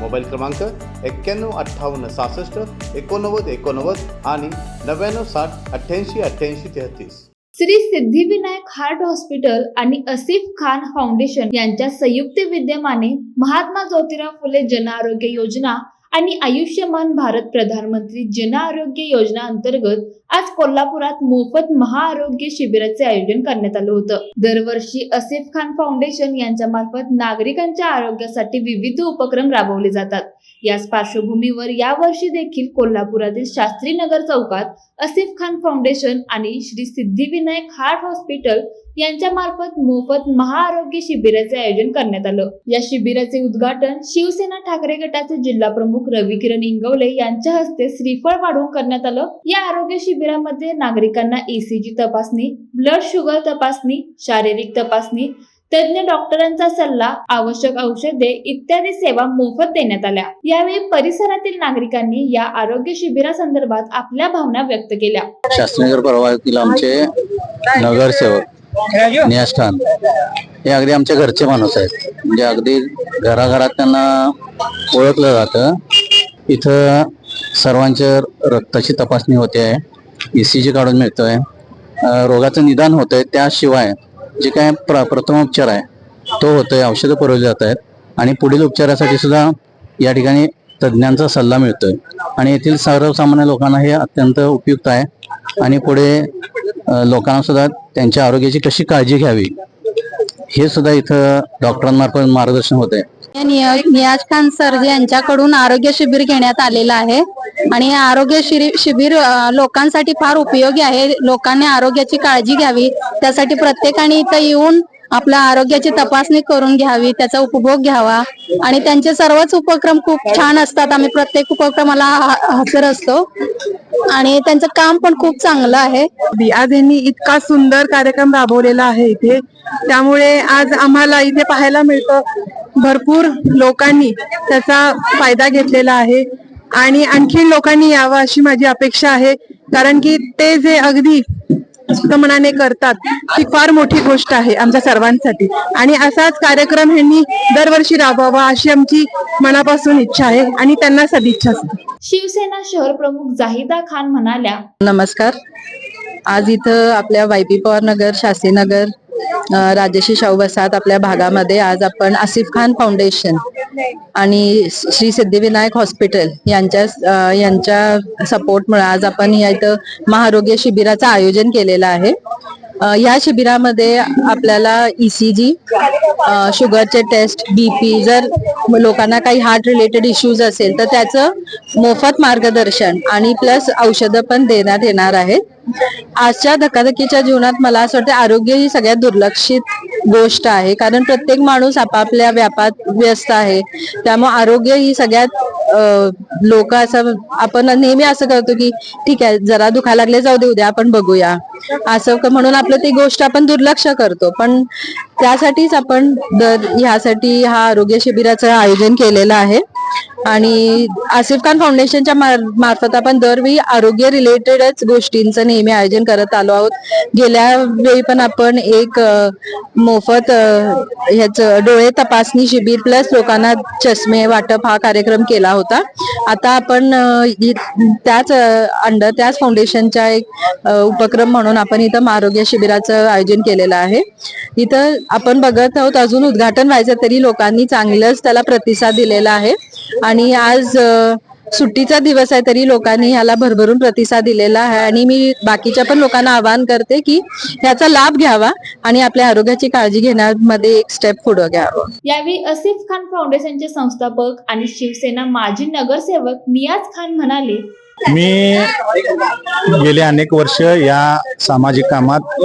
Mobile क्रमांक एक्क्याण्णव अठ्ठावन्न सहासष्ट एकोणनव्वद एकोणनव्वद आणि नव्याण्णव साठ अठ्ठ्याऐंशी अठ्ठ्याऐंशी तेहतीस. श्री सिद्धिविनायक हार्ट हॉस्पिटल आणि असिफ खान फाउंडेशन यांच्या संयुक्त विद्यमाने महात्मा ज्योतिराव फुले जन आरोग्य योजना आणि आयुष्यमान भारत प्रधानमंत्री जन आरोग्य योजना अंतर्गत आज कोल्हापुरात मोफत महाआरोग्य शिबिराचे आयोजन करण्यात आलं होतं. दरवर्षी असिफ खान फाउंडेशन यांच्या मार्फत नागरिकांच्या आरोग्यासाठी विविध उपक्रम राबवले जातात. याच पार्श्वभूमीवर यावर्षी देखील कोल्हापुरातील शास्त्री नगर चौकात असिफ खान फाउंडेशन आणि श्री सिद्धिविनायक हार्ट हॉस्पिटल यांच्या मार्फत मोफत महाआरोग्य शिबिराचे आयोजन करण्यात आलं. या शिबिराचे उद्घाटन शिवसेना ठाकरे गटाचे जिल्हा प्रमुख रवी किरण इंगवले यांच्या हस्ते श्रीफळ वाढवून करण्यात आलं. या आरोग्य शिबिरामध्ये नागरिकांना ईसीजी तपासणी ब्लड शुगर तपासणी शारीरिक तपासणी तज्ञ डॉक्टरांचा सल्ला आवश्यक औषधे इत्यादी सेवा मोफत देण्यात आल्या. यावेळी परिसरातील नागरिकांनी या आरोग्य शिबिरासंदर्भात आपल्या भावना व्यक्त केल्या. शास्त्रीनगर परवातील आमचे नगरसेवक नियाज हे अगदी आमच्या घरचे माणूस आहेत. म्हणजे अगदी घराघरात त्यांना ओळखलं जातं. इथं सर्वांच्या रक्ताची तपासणी होते. आहे ए सी जी काढून मिळतोय. रोगाचं निदान होतंय. त्याशिवाय जे काय प्र प्रथमोपचार आहे तो होतोय. औषधं पुरवली जात आहेत. आणि पुढील उपचारासाठी सुद्धा या ठिकाणी तज्ज्ञांचा सल्ला मिळतोय. आणि येथील सर्वसामान्य लोकांना हे अत्यंत उपयुक्त आहे. आणि पुढे लोकांना सुद्धा त्यांच्या आरोग्याची कशी काळजी घ्यावी हे सुद्धा इथं डॉक्टरांमार्फत मार्गदर्शन होते निया- नियाज खान सर यांच्याकडून आरोग्य शिबिर घेण्यात आलेलं आहे आणि आरोग्य शिरी- शिबिर लोकांसाठी फार उपयोगी आहे. लोकांनी आरोग्याची काळजी घ्यावी. त्यासाठी प्रत्येकाने इथं येऊन आपल्या आरोग्याची तपासणी करून घ्यावी त्याचा उपभोग घ्यावा. आणि त्यांचे सर्वच उपक्रम खूप छान असतात. आम्ही प्रत्येक उपक्रमाला हजर असतो. आणि त्यांचं काम पण खूप चांगलं आहे. आज यांनी इतका सुंदर कार्यक्रम राबवलेला आहे इथे. त्यामुळे आज आम्हाला इथे पाहायला मिळतं. भरपूर लोकांनी त्याचा फायदा घेतलेला आहे. आणि आणखी लोकांनी यावं अशी माझी अपेक्षा आहे. कारण की ते जे अगदी मनाने करतात ती फार मोठी गोष्ट आहे आमच्या सर्वांसाठी. आणि असाच कार्यक्रम ह्यांनी दरवर्षी राबवावा अशी आमची मनापासून इच्छा आहे आणि त्यांना सदिच्छा असते. शिवसेना शहर प्रमुख जाहिदा खान म्हणाल्या नमस्कार. आज इथं आपल्या वाय पी पवार नगर शास्त्रीनगर अ, राजेशी शाहू वसाहत आपल्या भागामध्ये आज आपण आसिफ खान फाउंडेशन आणि श्री सिद्धिविनायक हॉस्पिटल यांच्या यांच्या सपोर्टमुळे आज आपण या इथं महारोग्य शिबिराचं आयोजन केलेलं आहे. या शिबिरामध्ये आपल्याला ईसीजी शुगरचे टेस्ट बीपी जर लोकांना काही हार्ट रिलेटेड इश्यूज असेल तर त्याचं मोफत मार्गदर्शन आणि प्लस औषधं पण देण्यात येणार आहेत. आजच्या धकाधकीच्या जीवनात मला असं वाटतं आरोग्य ही सगळ्यात दुर्लक्षित गोष्ट आहे. कारण प्रत्येक माणूस आपापल्या व्यापात व्यस्त आहे. त्यामुळे आरोग्य ही सगळ्यात लोक असं आपण नेहमी असं करतो की ठीक आहे जरा दुखा लागले जाऊ दे उद्या आपण बघूया. असं म्हणून आपलं ती गोष्ट आपण दुर्लक्ष करतो. पण त्यासाठीच आपण दर ह्यासाठी हा आरोग्य शिबिराचं आयोजन केलेलं आहे. आणि आसिफ खान फाउंडेशनच्या मार्फत आपण दरवेळी आरोग्य रिलेटेडच गोष्टींचं नेहमी आयोजन करत आलो आहोत. गेल्या वेळी पण आपण एक मोफत ह्याच डोळे तपासणी शिबिर प्लस लोकांना चष्मे वाटप हा कार्यक्रम केला होता. आता आपण इ- त्याच अंडर त्याच फाउंडेशनच्या एक उपक्रम म्हणून आपण इथं आरोग्य शिबिराचं आयोजन केलेलं आहे. इथं आपण बघत आहोत अजून उद्घाटन व्हायचं तरी लोकांनी चांगलंच त्याला प्रतिसाद दिलेला आहे. आणि आज सुट्टीचा दिवस आहे तरी लोकांनी ह्याला भरभरून प्रतिसाद दिलेला आहे आणि मी बाकीच्या पण लोकांना आवाहन करते की ह्याचा लाभ घ्यावा आणि आपल्या आरोग्याची काळजी घेण्यामध्ये एक स्टेप पुढे घ्यावं. यावेळी असिफ खान फाउंडेशनचे संस्थापक आणि शिवसेना माजी नगरसेवक नियाज खान म्हणाले मी गेले अनेक वर्ष या सामाजिक कामात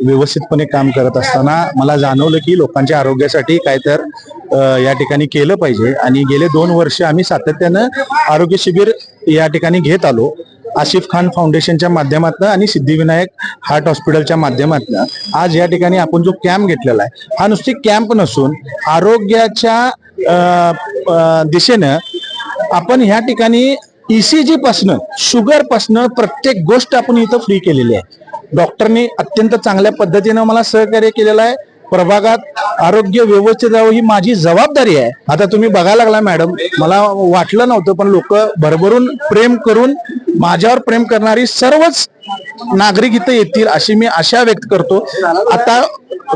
व्यवस्थितपणे काम करत असताना मला जाणवलं की लोकांच्या आरोग्यासाठी काय तर या ठिकाणी केलं पाहिजे. आणि गेले दोन वर्ष आम्ही सातत्यानं आरोग्य शिबिर या ठिकाणी घेत आलो. आशिफ खान फाउंडेशनच्या माध्यमातून आणि सिद्धिविनायक हार्ट हॉस्पिटलच्या माध्यमातून आज या ठिकाणी आपण जो कॅम्प घेतलेला आहे हा नुसती कॅम्प नसून आरोग्याच्या दिशेनं आपण ह्या ठिकाणी ईसीजी पासनं शुगर पासनं प्रत्येक गोष्ट आपण इथं फ्री केलेली आहे. डॉक्टरनी अत्यंत चांगल्या पद्धतीनं मला सहकार्य केलेलं आहे. प्रभागात आरोग्य व्यवस्थित राहावं ही माझी जबाबदारी आहे. आता तुम्ही बघायला लागला मॅडम मला वाटलं नव्हतं पण लोक भरभरून प्रेम करून माझ्यावर प्रेम करणारी सर्वच नागरिक इथं येतील अशी मी आशा व्यक्त करतो. आता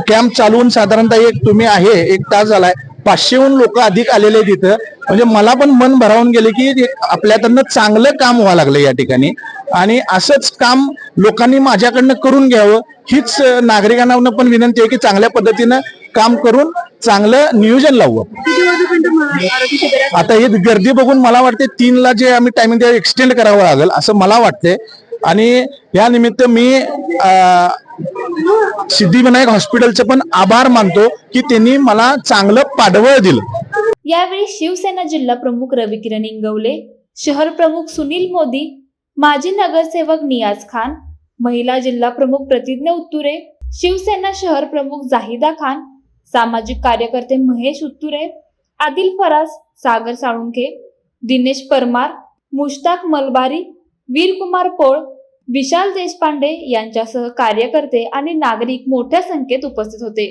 कॅम्प चालवून साधारणतः एक तुम्ही आहे एक तास झालाय. पाचशेहून लोक अधिक आलेले आहेत म्हणजे मला पण मन भरावून गेले की एक आपल्याकडनं चांगलं काम व्हावं लागलं या ठिकाणी. आणि असंच काम लोकांनी माझ्याकडनं करून घ्यावं हीच नागरिकांना पण विनंती आहे की चांगल्या पद्धतीनं काम करून चांगलं नियोजन लावू. आता हे गर्दी बघून मला वाटते तीनला जे आम्ही टायमिंग एक्सटेंड करावं लागेल असं मला वाटते आणि या निमित्त मी सिद्धिविनायक हॉस्पिटलचे पण आभार मानतो की त्यांनी मला चांगलं पाठबळ दिलं. यावेळी शिवसेना जिल्हा प्रमुख रविकिरण इंगवले शहर प्रमुख सुनील मोदी माजी नगरसेवक नियाज खान महिला जिल्हा प्रमुख प्रतिज्ञा उत्तुरे शिवसेना शहर प्रमुख जाहिदा खान सामाजिक कार्यकर्ते महेश उत्तुरे आदिल फराज सागर साळुंखे दिनेश परमार मुश्ताक मलबारी वीरकुमार पोळ विशाल देशपांडे यांच्यासह कार्यकर्ते आणि नागरिक मोठ्या संख्येत उपस्थित होते.